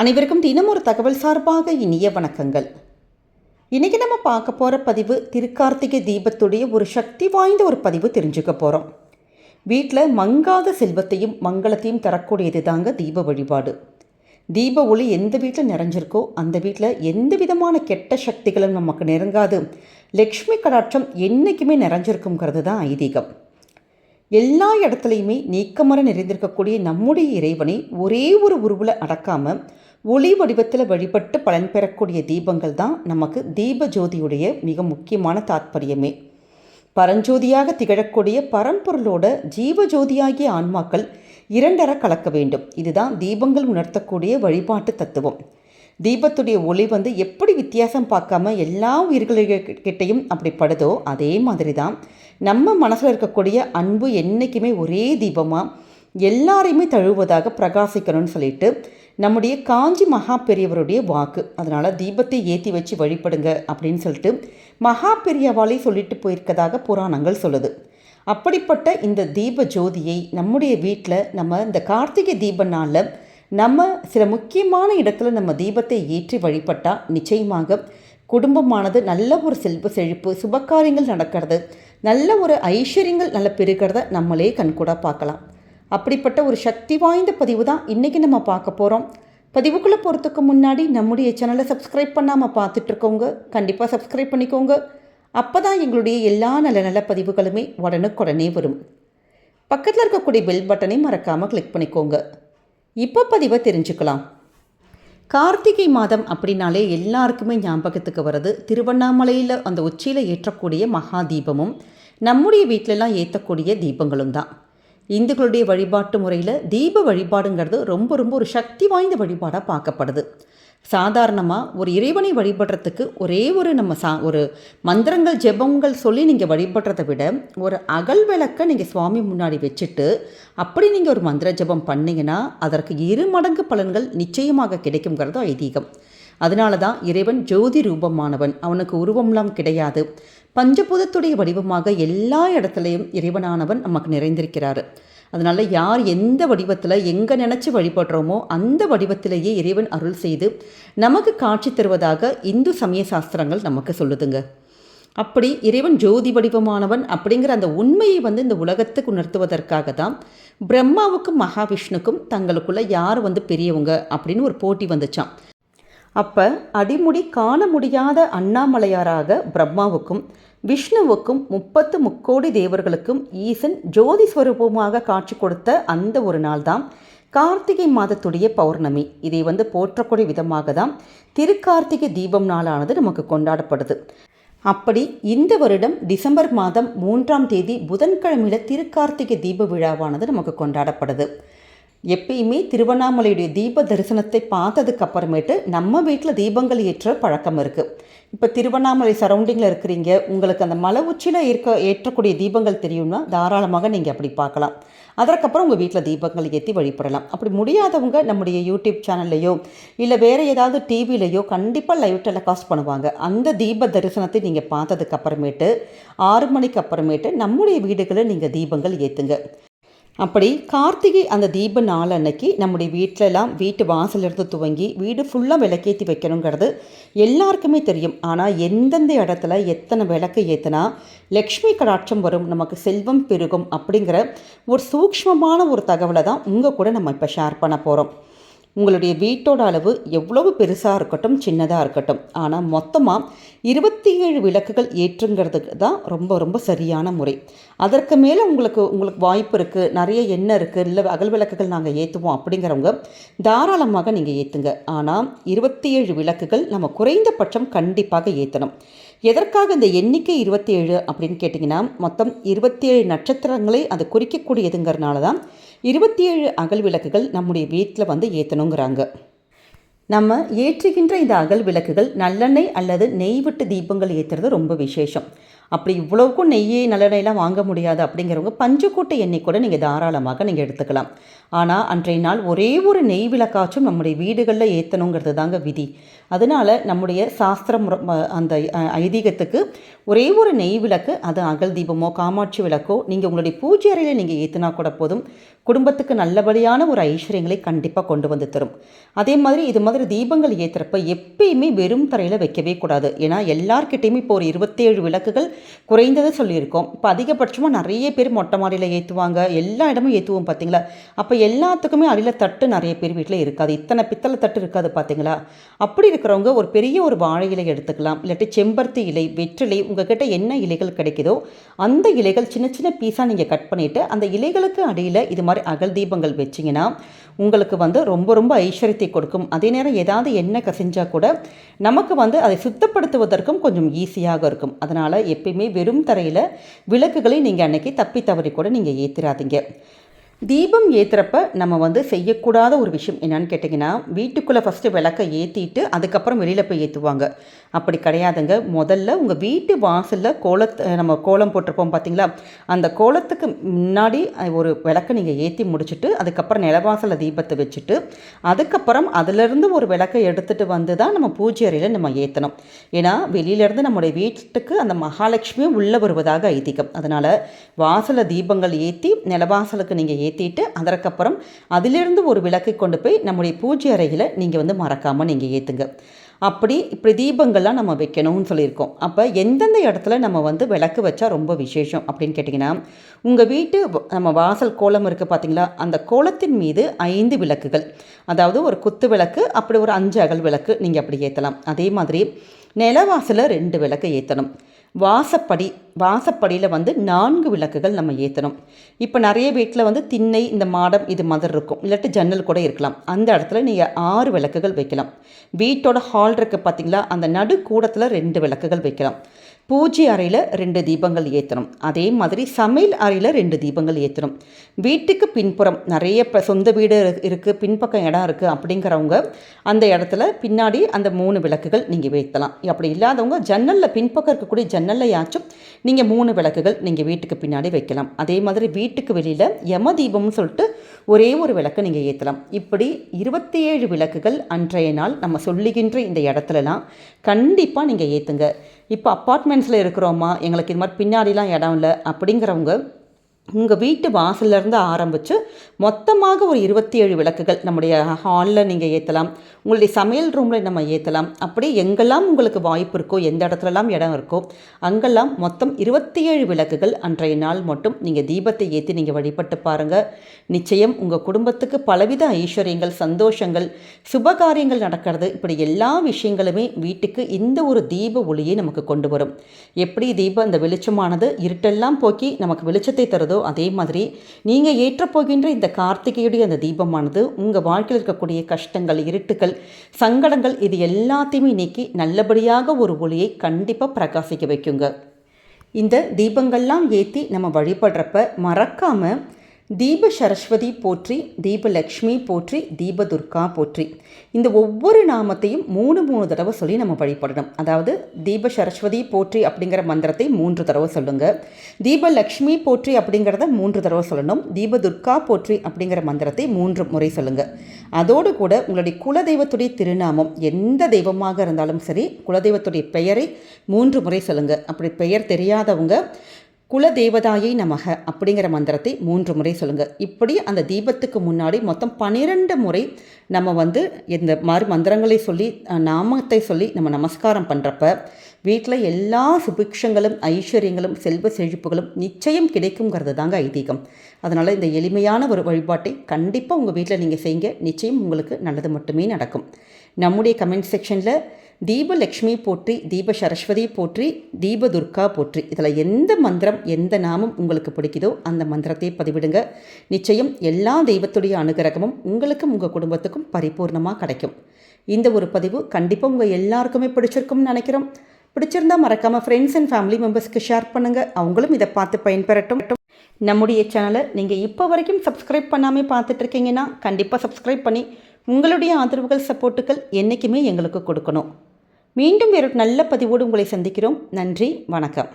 அனைவருக்கும் தினம் ஒரு தகவல் சார்பாக இனிய வணக்கங்கள். இன்றைக்கி நம்ம பார்க்க போகிற பதிவு திருக்கார்த்திகை தீபத்துடைய ஒரு சக்தி வாய்ந்த ஒரு பதிவு தெரிஞ்சுக்க போகிறோம் வீட்டில் மங்காத செல்வத்தையும் மங்களத்தையும் தரக்கூடியது தாங்க தீப வழிபாடு. தீப ஒளி எந்த வீட்டில் நிறைஞ்சிருக்கோ அந்த வீட்டில் எந்த விதமான கெட்ட சக்திகளும் நமக்கு நெருங்காது. லக்ஷ்மி கடாட்சம் என்றைக்குமே நிறைஞ்சிருக்குங்கிறது தான் ஐதீகம். எல்லா இடத்துலையுமே நீக்கமர நிறைந்திருக்கக்கூடிய நம்முடைய இறைவனை ஒரே ஒரு உருவில் அடக்காமல் ஒளி வடிவத்தில் வழிபட்டு பலன் பெறக்கூடிய தீபங்கள் தான் நமக்கு தீப ஜோதியுடைய மிக முக்கியமான தாத்பரியமே. பரஞ்சோதியாக திகழக்கூடிய பரம்பொருளோட ஜீவ ஜோதியாகிய ஆன்மாக்கள் இரண்டர கலக்க வேண்டும். இதுதான் தீபங்கள் உணர்த்தக்கூடிய வழிபாட்டு தத்துவம். தீபத்துடைய ஒளி வந்து எப்படி வித்தியாசம் பார்க்காம எல்லா உயிர்கள்கிட்டையும் அப்படி படுதோ அதே மாதிரி தான் நம்ம மனசில் இருக்கக்கூடிய அன்பு என்றைக்குமே ஒரே தீபமாக எல்லாரையுமே தழுவுவதாக பிரகாசிக்கணும்னு சொல்லிட்டு நம்முடைய காஞ்சி மகா பெரியவருடைய வாக்கு. அதனால் தீபத்தை ஏற்றி வச்சு வழிபடுங்க அப்படின்னு சொல்லிட்டு மகா பெரியவாளை சொல்லிட்டு போயிருக்கதாக புராணங்கள் சொல்லுது. அப்படிப்பட்ட இந்த தீப ஜோதியை நம்முடைய வீட்டில் நம்ம இந்த கார்த்திகை தீப நாளில் நம்ம சில முக்கியமான இடத்துல நம்ம தீபத்தை ஏற்றி வழிபட்டால் நிச்சயமாக குடும்பமானது நல்ல ஒரு செல்வ செழிப்பு சுபகாரியங்கள் நடக்கிறது. நல்ல ஒரு ஐஸ்வர்யங்கள் நல்ல பெருகிறத நம்மளே கண்கூடாக பார்க்கலாம். அப்படிப்பட்ட ஒரு சக்தி வாய்ந்த பதிவு தான் இன்றைக்கி நம்ம பார்க்க போகிறோம் பதிவுக்குள்ளே போகிறதுக்கு முன்னாடி நம்முடைய சேனலை சப்ஸ்கிரைப் பண்ணாமல் பார்த்துட்ருக்கோங்க கண்டிப்பாக சப்ஸ்கிரைப் பண்ணிக்கோங்க. அப்போ தான் எங்களுடைய எல்லா நல்ல நல்ல பதிவுகளுமே உடனுக்குடனே வரும். பக்கத்தில் இருக்கக்கூடிய பெல் பட்டனை மறக்காமல் கிளிக் பண்ணிக்கோங்க. இப்போ பதிவை தெரிஞ்சுக்கலாம். கார்த்திகை மாதம் அப்படின்னாலே எல்லாருக்குமே ஞாபகத்துக்கு வர்றது திருவண்ணாமலையில் அந்த உச்சியில் ஏற்றக்கூடிய மகா தீபமும் நம்முடைய வீட்டிலலாம் ஏற்றக்கூடிய தீபங்களும் தான். இந்துக்களுடைய வழிபாட்டு முறையில் தீப வழிபாடுங்கிறது ரொம்ப ரொம்ப ஒரு சக்தி வாய்ந்த வழிபாடாக பார்க்கப்படுது. சாதாரணமாக ஒரு இறைவனை வழிபடுறதுக்கு ஒரே ஒரு நம்ம சா ஒரு மந்திரங்கள் ஜெபங்கள் சொல்லி நீங்கள் வழிபடுறதை விட ஒரு அகல் விளக்கை நீங்கள் சுவாமி முன்னாடி வச்சுட்டு அப்படி நீங்கள் ஒரு மந்திர ஜெபம் பண்ணிங்கன்னா அதற்கு இரு மடங்கு பலன்கள் நிச்சயமாக கிடைக்குங்கிறது ஐதீகம். அதனால தான் இறைவன் ஜோதி ரூபமானவன். அவனுக்கு உருவம்லாம் கிடையாது. பஞ்சபூதத்துடைய வடிவமாக எல்லா இடத்துலையும் இறைவனானவன் நமக்கு நிறைந்திருக்கிறார். அதனால் யார் எந்த வடிவத்தில் எங்கே நினச்சி வழிபடுறோமோ அந்த வடிவத்திலேயே இறைவன் அருள் செய்து நமக்கு காட்சி தருவதாக இந்து சமய சாஸ்திரங்கள் நமக்கு சொல்லுதுங்க. அப்படி இறைவன் ஜோதி வடிவமானவன் அப்படிங்கிற அந்த உண்மையை வந்து இந்த உலகத்துக்கு உணர்த்துவதற்காக தான் பிரம்மாவுக்கும் மகாவிஷ்ணுக்கும் தங்களுக்குள்ளே யார் வந்து பெரியவங்க அப்படின்னு ஒரு போட்டி வந்துச்சான் அப்போ அடிமுடி காண முடியாத அண்ணாமலையாராக பிரம்மாவுக்கும் விஷ்ணுவுக்கும் முப்பத்து முக்கோடி தேவர்களுக்கும் ஈசன் ஜோதி ஸ்வரூபமாக காட்சி கொடுத்த அந்த ஒரு நாள் தான் கார்த்திகை மாதத்துடைய பௌர்ணமி. இதை வந்து போற்றக்கூடிய விதமாக தான் திருக்கார்த்திகை தீபம் நாளானது நமக்கு கொண்டாடப்படுது. அப்படி இந்த வருடம் டிசம்பர் மாதம் மூன்றாம் தேதி புதன்கிழமையில் திருக்கார்த்திகை தீப விழாவானது நமக்கு கொண்டாடப்படுது. எப்பயுமே திருவண்ணாமலையுடைய தீப தரிசனத்தை பார்த்ததுக்கு அப்புறமேட்டு நம்ம வீட்டில் தீபங்கள் ஏற்ற பழக்கம் இருக்குது இப்போ திருவண்ணாமலை சரௌண்டிங்கில் இருக்கிறீங்க உங்களுக்கு அந்த மலை உச்சியில் இருக்க ஏற்றக்கூடிய தீபங்கள் தெரியும்னா தாராளமாக நீங்கள் அப்படி பார்க்கலாம். அதற்கப்புறம் உங்கள் வீட்டில் தீபங்கள் ஏற்றி வழிபடலாம். அப்படி முடியாதவங்க நம்முடைய யூடியூப் சேனல்லையோ இல்லை வேறு ஏதாவது டிவிலையோ கண்டிப்பாக லைவ் டெலிகாஸ்ட் பண்ணுவாங்க. அந்த தீப தரிசனத்தை நீங்கள் பார்த்ததுக்கு அப்புறமேட்டு ஆறு மணிக்கு அப்புறமேட்டு நம்முடைய வீடுகளில் நீங்கள் தீபங்கள் ஏற்றுங்க அப்படி கார்த்திகை அந்த தீப நாள் அன்னைக்கு நம்முடைய வீட்டிலலாம் வீட்டு வாசலிருந்து துவங்கி வீடு ஃபுல்லாக விளக்கேற்றி வைக்கணுங்கிறது எல்லாருக்குமே தெரியும். ஆனால் எந்தெந்த இடத்துல எத்தனை விளக்கு ஏற்றினா லக்ஷ்மி கடாட்சம் வரும் நமக்கு செல்வம் பெருகும் அப்படிங்கிற ஒரு சூக்ஷ்மமான ஒரு தகவலை தான் உங்கள் கூட நம்ம இப்போ ஷேர் பண்ண போகிறோம் உங்களுடைய வீட்டோட அளவு எவ்வளவு பெருசாக இருக்கட்டும் சின்னதாக இருக்கட்டும். ஆனால் மொத்தமாக இருபத்தி ஏழு விளக்குகள் ஏற்றுங்கிறதுக்கு தான் ரொம்ப ரொம்ப சரியான முறை. அதற்கு மேலே உங்களுக்கு உங்களுக்கு வாய்ப்பு இருக்குது நிறைய எண்ணெய் இருக்குது இல்லை அகல் விளக்குகள் நாங்கள் ஏற்றுவோம் அப்படிங்கிறவங்க தாராளமாக நீங்கள் ஏற்றுங்க ஆனால் இருபத்தி ஏழு விளக்குகள் நம்ம குறைந்தபட்சம் கண்டிப்பாக ஏற்றணும் எதற்காக இந்த எண்ணிக்கை இருபத்தி ஏழு அப்படின்னு கேட்டிங்கன்னா மொத்தம் இருபத்தி ஏழு நட்சத்திரங்களை அது குறிக்கக்கூடியதுங்கிறனால தான் இருபத்தி ஏழு அகல் விளக்குகள் நம்முடைய வீட்டில் வந்து ஏற்றணுங்கிறாங்க நம்ம ஏற்றுகின்ற இந்த அகல் விளக்குகள் நல்லெண்ணெய் அல்லது நெய் விட்டு தீபங்கள் ஏற்றுறது ரொம்ப விசேஷம். அப்படி இவ்வளவுக்கும் நெய்யே நல்லெண்ணெயெல்லாம் வாங்க முடியாது அப்படிங்கிறவங்க பஞ்சுக்கூட்டை எண்ணெய் கூட நீங்கள் தாராளமாக நீங்கள் எடுத்துக்கலாம். ஆனால் அன்றைய நாள் ஒரே ஒரு நெய் விளக்காச்சும் நம்முடைய வீடுகளில் ஏற்றணுங்கிறது தாங்க விதி. அதனால் நம்முடைய சாஸ்திரம் அந்த ஐதீகத்துக்கு ஒரே ஒரு நெய் விளக்கு அது அகல் தீபமோ காமாட்சி விளக்கோ நீங்கள் உங்களுடைய பூஜை அறையில் நீங்கள் ஏற்றினா கூட போதும். குடும்பத்துக்கு நல்லபடியான ஒரு ஐஸ்வர்யங்களை கண்டிப்பாக கொண்டு வந்து தரும். அதே மாதிரி இது மாதிரி தீபங்கள் ஏற்றுறப்ப எப்பயுமே வெறும் தரையில் வைக்கவே கூடாது. ஏன்னா எல்லார்கிட்டையுமே இப்போ ஒரு இருபத்தேழு விளக்குகள் குறைந்தது சொல்லியிருக்கோம். இப்போ அதிகபட்சமாக நிறைய பேர் மொட்டை மாடியில் ஏற்றுவாங்க எல்லா இடமும் ஏற்றுவோம் பார்த்தீங்களா அப்போ எல்லாத்துக்குமே அடியில் தட்டு நிறைய பேர் வீட்டில் இருக்காது. இத்தனை பித்தளை தட்டு இருக்காது பார்த்தீங்களா அப்படி இருக்க இருக்கிறவங்க ஒரு பெரிய ஒரு வாழை இலை எடுத்துக்கலாம். இல்லாட்டி செம்பருத்தி இலை வெற்றிலை உங்ககிட்ட என்ன இலைகள் கிடைக்குதோ அந்த இலைகள் சின்ன சின்ன பீஸாக நீங்கள் கட் பண்ணிவிட்டு அந்த இலைகளுக்கு அடியில் இது மாதிரி அகல் தீபங்கள் வச்சிங்கன்னா உங்களுக்கு வந்து ரொம்ப ரொம்ப ஐஸ்வர்யத்தை கொடுக்கும். அதே நேரம் ஏதாவது எண்ணெய் கசிஞ்சால் கூட நமக்கு வந்து அதை சுத்தப்படுத்துவதற்கும் கொஞ்சம் ஈஸியாக இருக்கும். அதனால் எப்பயுமே வெறும் தரையில் விளக்குகளை நீங்கள் அன்னைக்கு தப்பி தவறி கூட நீங்கள் ஏற்றிடாதீங்க தீபம் ஏற்றுறப்ப நம்ம வந்து செய்யக்கூடாத ஒரு விஷயம் என்னன்னு கேட்டிங்கன்னா வீட்டுக்குள்ளே ஃபஸ்ட்டு விளக்கை ஏற்றிட்டு அதுக்கப்புறம் வெளியில் போய் ஏற்றுவாங்க அப்படி கிடையாதுங்க. முதல்ல உங்கள் வீட்டு வாசலில் கோலத்தை நம்ம கோலம் போட்டிருப்போம் பார்த்தீங்களா அந்த கோலத்துக்கு முன்னாடி ஒரு விளக்கை நீங்கள் ஏற்றி முடிச்சுட்டு அதுக்கப்புறம் நிலவாசலில் தீபத்தை வச்சுட்டு அதுக்கப்புறம் அதிலிருந்து ஒரு விளக்கை எடுத்துகிட்டு வந்து தான் நம்ம பூஜை அறையில் நம்ம ஏற்றணும் ஏன்னா வெளியிலேருந்து நம்முடைய வீட்டுக்கு அந்த மகாலட்சுமியும் உள்ளே வருவதாக ஐதீகம். அதனால் வாசலில் தீபங்கள் ஏற்றி நிலவாசலுக்கு நீங்கள் ஏற்றிட்டு அதற்கப்புறம் அதிலிருந்து ஒரு விளக்கு கொண்டு போய் நம்முடைய பூஜை அறையில் நீங்கள் வந்து மறக்காமல் நீங்கள் ஏற்றுங்க அப்படி இப்படி தீபங்கள்லாம் நம்ம வைக்கணும்னு சொல்லியிருக்கோம். அப்போ எந்தெந்த இடத்துல நம்ம வந்து விளக்கு வச்சா ரொம்ப விசேஷம் அப்படின்னு கேட்டிங்கன்னா உங்கள் வீட்டு நம்ம வாசல் கோலம் இருக்குது பார்த்தீங்களா அந்த கோலத்தின் மீது ஐந்து விளக்குகள். அதாவது ஒரு குத்து விளக்கு அப்படி ஒரு அஞ்சு அகல் விளக்கு நீங்கள் அப்படி ஏற்றலாம் அதே மாதிரி நிலவாசலில் ரெண்டு விளக்கு ஏற்றணும் வாசப்படி வாசப்படியில் வந்து நான்கு விளக்குகள் நம்ம ஏற்றணும் இப்போ நிறைய வீட்டில் வந்து திண்ணை இந்த மாடம் இது மாதிரி இருக்கும். இல்லாட்டி ஜன்னல் கூட இருக்கலாம். அந்த இடத்துல நீங்கள் ஆறு விளக்குகள் வைக்கலாம். வீட்டோட ஹால் இருக்குது பார்த்தீங்களா அந்த நடு கூடத்தில் ரெண்டு விளக்குகள் வைக்கலாம். பூஜை அறையில் ரெண்டு தீபங்கள் ஏற்றணும் அதே மாதிரி சமையல் அறையில் ரெண்டு தீபங்கள் ஏற்றணும் வீட்டுக்கு பின்புறம் நிறைய இப்போ சொந்த வீடு இருக்குது பின்பக்கம் இடம் இருக்குது அப்படிங்கிறவங்க அந்த இடத்துல பின்னாடி அந்த மூணு விளக்குகள் நீங்கள் வைத்தலாம் அப்படி இல்லாதவங்க ஜன்னலில் பின்பக்கம் இருக்கக்கூடிய ஜன்னல்லையாச்சும் நீங்கள் மூணு விளக்குகள் நீங்கள் வீட்டுக்கு பின்னாடி வைக்கலாம். அதே மாதிரி வீட்டுக்கு வெளியில் யம தீபம்னு சொல்லிட்டு ஒரே ஒரு விளக்கு நீங்கள் ஏற்றலாம் இப்படி இருபத்தி ஏழு விளக்குகள் அன்றைய நாள் நம்ம சொல்லுகின்ற இந்த இடத்துலலாம் கண்டிப்பாக நீங்கள் ஏற்றுங்க இப்போ அப்பார்ட்மெண்ட் அப்பார்ட்மெண்ட்ஸில் இருக்கிறோமா? எங்களுக்கு இது மாதிரி பின்னாடிலாம் இடம் இல்லை அப்படிங்கிறவங்க உங்கள் வீட்டு வாசல்லேருந்து ஆரம்பித்து மொத்தமாக ஒரு இருபத்தி ஏழு விளக்குகள் நம்முடைய ஹாலில் நீங்கள் ஏற்றலாம் உங்களுடைய சமையல் ரூமில் நம்ம ஏற்றலாம் அப்படி எங்கெல்லாம் உங்களுக்கு வாய்ப்பு இருக்கோ எந்த இடத்துலலாம் இடம் இருக்கோ அங்கெல்லாம் மொத்தம் இருபத்தி ஏழு விளக்குகள் அன்றைய நாள் மட்டும் நீங்கள் தீபத்தை ஏற்றி நீங்கள் வழிபட்டு பாருங்கள் நிச்சயம் உங்கள் குடும்பத்துக்கு பலவித ஐஸ்வர்யங்கள் சந்தோஷங்கள் சுபகாரியங்கள் நடக்கிறது. இப்படி எல்லா விஷயங்களுமே வீட்டுக்கு இந்த ஒரு தீப ஒளியை நமக்கு கொண்டு வரும். எப்படி தீபம்? அந்த வெளிச்சமானது இருட்டெல்லாம் போக்கி நமக்கு வெளிச்சத்தை தருதோ இருக்கிறதோ அதே மாதிரி நீங்கள் ஏற்றப்போகின்ற இந்த கார்த்திகையுடைய அந்த தீபமானது உங்கள் வாழ்க்கையில் இருக்கக்கூடிய கஷ்டங்கள் இருட்டுகள் சங்கடங்கள் இது எல்லாத்தையுமே நீக்கி நல்லபடியாக ஒரு ஒளியை கண்டிப்பாக பிரகாசிக்க வைக்குங்க. இந்த தீபங்கள்லாம் ஏற்றி நம்ம வழிபடுறப்ப மறக்காமல் தீப சரஸ்வதி போற்றி தீபலக்ஷ்மி போற்றி தீபதுர்கா போற்றி. இந்த ஒவ்வொரு நாமத்தையும் மூணு மூணு தடவை சொல்லி நம்ம வழிபடணும். அதாவது தீப சரஸ்வதி போற்றி அப்படிங்கிற மந்திரத்தை மூன்று தடவை சொல்லுங்கள் தீபலக்ஷ்மி போற்றி அப்படிங்கிறத மூன்று தடவை சொல்லணும். தீபதுர்கா போற்றி அப்படிங்கிற மந்திரத்தை மூன்று முறை சொல்லுங்கள் அதோடு கூட உங்களுடைய குலதெய்வத்துடைய திருநாமம் எந்த தெய்வமாக இருந்தாலும் சரி குலதெய்வத்துடைய பெயரை மூன்று முறை சொல்லுங்கள் அப்படி பெயர் தெரியாதவங்க குலதேவதாயை நமக அப்படிங்கிற மந்திரத்தை மூன்று முறை சொல்லுங்கள் இப்படி அந்த தீபத்துக்கு முன்னாடி மொத்தம் பன்னிரெண்டு முறை நம்ம வந்து இந்த மாதிரி மந்திரங்களை சொல்லி நாமத்தை சொல்லி நம்ம நமஸ்காரம் பண்ணுறப்ப வீட்டில் எல்லா சுபிக்ஷங்களும் ஐஸ்வர்யங்களும் செல்வ செழிப்புகளும் நிச்சயம் கிடைக்குங்கிறது தாங்க ஐதீகம். அதனால் இந்த எளிமையான ஒரு வழிபாட்டை கண்டிப்பாக உங்கள் வீட்டில் நீங்கள் செய்யுங்க. நிச்சயம் உங்களுக்கு நல்லது மட்டுமே நடக்கும். நம்முடைய கமெண்ட் செக்ஷனில் தீபலக்ஷ்மி போற்றி தீப சரஸ்வதி போற்றி தீப துர்கா போற்றி. இதில் எந்த மந்திரம் எந்த நாமம் உங்களுக்கு பிடிக்குதோ அந்த மந்திரத்தை பதிவிடுங்க. நிச்சயம் எல்லா தெய்வத்துடைய அனுகிரகமும் உங்களுக்கும் உங்கள் குடும்பத்துக்கும் பரிபூர்ணமாக கிடைக்கும். இந்த ஒரு பதிவு கண்டிப்பாக உங்கள் எல்லாருக்குமே பிடிச்சிருக்கும்னு நினைக்கிறோம். பிடிச்சிருந்தா மறக்காமல் ஃப்ரெண்ட்ஸ் அண்ட் ஃபேமிலி மெம்பர்ஸ்க்கு ஷேர் பண்ணுங்கள் அவங்களும் இதை பார்த்து பயன்பெறட்டும். நம்முடைய சேனலை நீங்கள் இப்போ வரைக்கும் சப்ஸ்கிரைப் பண்ணாமல் பார்த்துட்ருக்கீங்கன்னா கண்டிப்பாக சப்ஸ்கிரைப் பண்ணி உங்களுடைய ஆதரவுகள் சப்போர்ட்டுகள் என்றைக்குமே எங்களுக்கு கொடுக்கணும். மீண்டும் வேறு நல்ல பதிவோடு உங்களை சந்திக்கிறோம். நன்றி வணக்கம்.